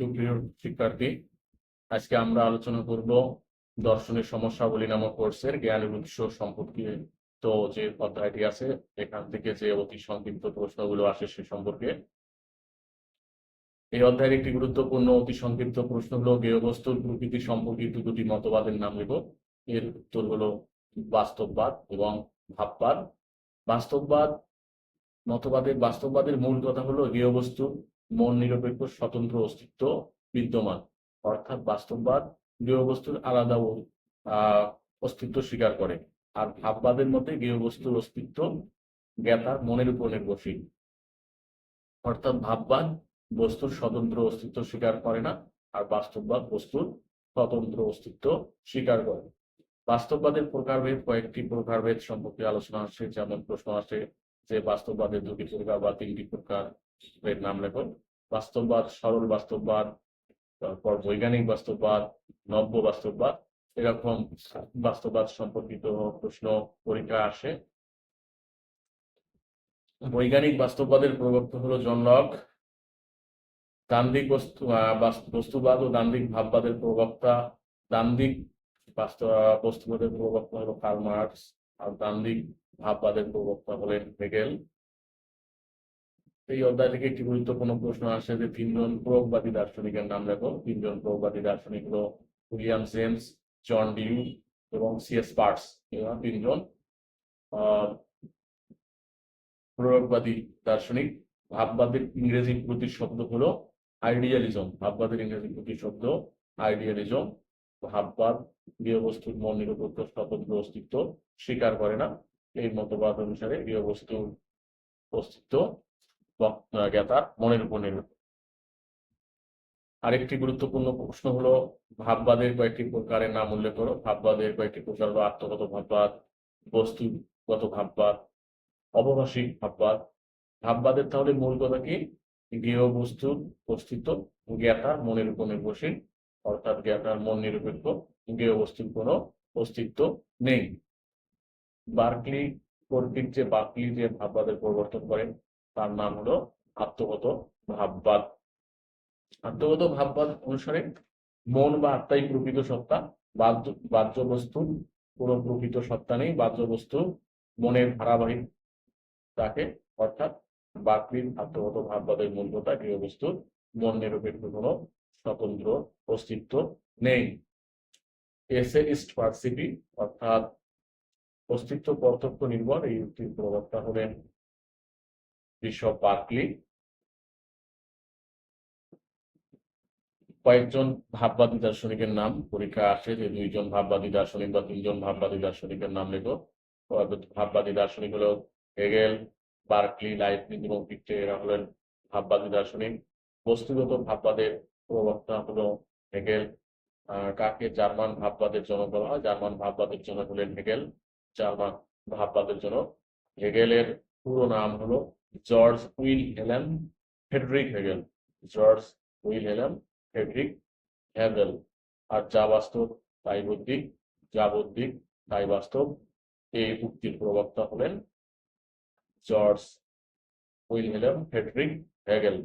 সুপ্রিয় শিক্ষার্থী, আজকে আমরা আলোচনা করব দর্শনের সমস্যাবলী নামক কোর্সের জ্ঞানের উৎস সম্পর্কে। তো যে অধ্যায়টি আছে, এখান থেকে যে অতি সংক্ষিপ্ত প্রশ্নগুলো আসে সে সম্পর্কে। এই অধ্যায়ের একটি গুরুত্বপূর্ণ অতি সংক্ষিপ্ত প্রশ্ন হলো, গেয়বস্তুর প্রকৃতি সম্পর্কিত দুটি মতবাদের নাম নেব এর উত্তর হলো বাস্তববাদ এবং ভাববাদ। বাস্তববাদ, মতবাদের, বাস্তববাদের মূল কথা হলো গৃহবস্তুর মন নিরপেক্ষ, স্বতন্ত্র অস্তিত্ব বিদ্যমান। অর্থাৎ বাস্তববাদ গৃহবস্তুর আলাদা অস্তিত্ব স্বীকার করে। আর ভাববাদের মতে গৃহবস্তুর অস্তিত্ব জ্ঞাতার মনের উপর নির্ভরশীল। অর্থাৎ ভাববাদ বস্তুর স্বতন্ত্র অস্তিত্ব স্বীকার করে না, আর বাস্তববাদ বস্তুর স্বতন্ত্র অস্তিত্ব স্বীকার করে। বাস্তববাদের প্রকারভেদ কয়েকটি প্রকারভেদ সম্পর্কে আলোচনা আসছে। যেমন প্রশ্ন আসে যে বাস্তববাদের দুটি প্রকার বা তিনটি প্রকার এর নাম লেখো। বাস্তববাদ, সরল বাস্তববাদ, তারপর বৈজ্ঞানিক বাস্তববাদ, নব্য বাস্তববাদ, এরকম বাস্তববাদ সম্পর্কিত প্রশ্ন পরীক্ষা আসে। বৈজ্ঞানিক বাস্তববাদের প্রবক্তা হলো জন দান্দিক বস্তু বস্তুবাদ ও দান্দিক ভাববাদের প্রবক্তা। দান্দিক বাস্তব বস্তুবাদের প্রবক্তা হলো কার্ল মার্কস। আর দান্দিক ভাববাদের প্রবক্তা হলেন হেগেল। এই অধ্যায় থেকে একটি গুরুত্বপূর্ণ প্রশ্ন আসে যে, তিনজন প্রয়োগবাদী দার্শনিকের নাম লেখো। তিনজন প্রয়োগবাদী দার্শনিক হলো উইলিয়াম জেমস, জন ডিউ এবং সিএস পার্টস। তিনজন প্রয়োগবাদী দার্শনিক। ভাববাদের ইংরেজি প্রতিশব্দ হলো আইডিয়ালিজম। ভাববাদের ইংরেজি প্রতিশব্দ আইডিয়ালিজম। ভাববাদ গৃহবস্তুর মন নিরপেক্ষ, স্বতন্ত্র অস্তিত্ব স্বীকার করে না। এই মতবাদ অনুসারে গৃহবস্তুর অস্তিত্ব জ্ঞাতার মনের উপর নির্ভর আরেকটি গুরুত্বপূর্ণ প্রশ্ন হলো, ভাববাদের কয়েকটি প্রকারের নাম উল্লেখ করো। ভাববাদের কয়েকটি প্রকার হলো আত্মগত ভাববাদ, বস্তুগত ভাববাদ, অবভাষিক ভাববাদ। ভাববাদের তাহলে মূল কথা কি? গৃহবস্তুর অস্তিত্ব জ্ঞাতার মনের উপর নির্ভরশীল। অর্থাৎ জ্ঞাতার মন নিরপেক্ষ গৃহবস্তুর কোনো অস্তিত্ব নেই। বার্কলি কর্তৃক যে বার্কলি যে ভাববাদের প্রবর্তন করেন তার নাম হলো আত্মগত ভাববাদ। আত্মগত ভাববাদ অনুসারে মন বা আত্মাই প্রকৃত সত্তা, বাহ্য বস্তুর কোনো প্রকৃত সত্তা নেই বাহ্য বস্তু মনের ধারাবাহিক তাকে অর্থাৎ বাকরির আত্মগত ভাববাদের মূল কথা গৃহবস্তুর মন নিরপেক্ষ, কোনো স্বতন্ত্র অস্তিত্ব নেই। এসেইস্ট পার্সিপি অর্থাৎ অস্তিত্ব প্রত্যক্ষ নির্ভর, এই উক্তির প্রবক্তা হলেন বিশপ বার্কলি কয়েকজন ভাববাদী দার্শনিকের নাম পরীক্ষা আসে যে দুইজন ভাববাদী দার্শনিক বা তিনজন ভাববাদী দার্শনিকের নাম লেখো। ভাববাদী দার্শনিক হলো হেগেল, বার্কলি লাইপনিজ এবং পিকটে এরা হলেন ভাববাদী দার্শনিক। বস্তুগত ভাববাদের প্রবক্তা হলো হেগেল। কাকে জার্মান ভাববাদের জনক বলা হয়? জার্মান ভাববাদের জনক হলেন হেগেল। জার্মান ভাববাদের জনক। হেগেলের পুরো নাম হলো George Wilhelm Friedrich Hegel. George Wilhelm Friedrich Hegel. আর যা বাস্তব তাই বৌদ্ধিক যা বৌদ্ধিক তাই বাস্তব এই উক্তির প্রবক্তা হলেন জর্জ উইল উইলহেলম ফেডরিক হেগেল।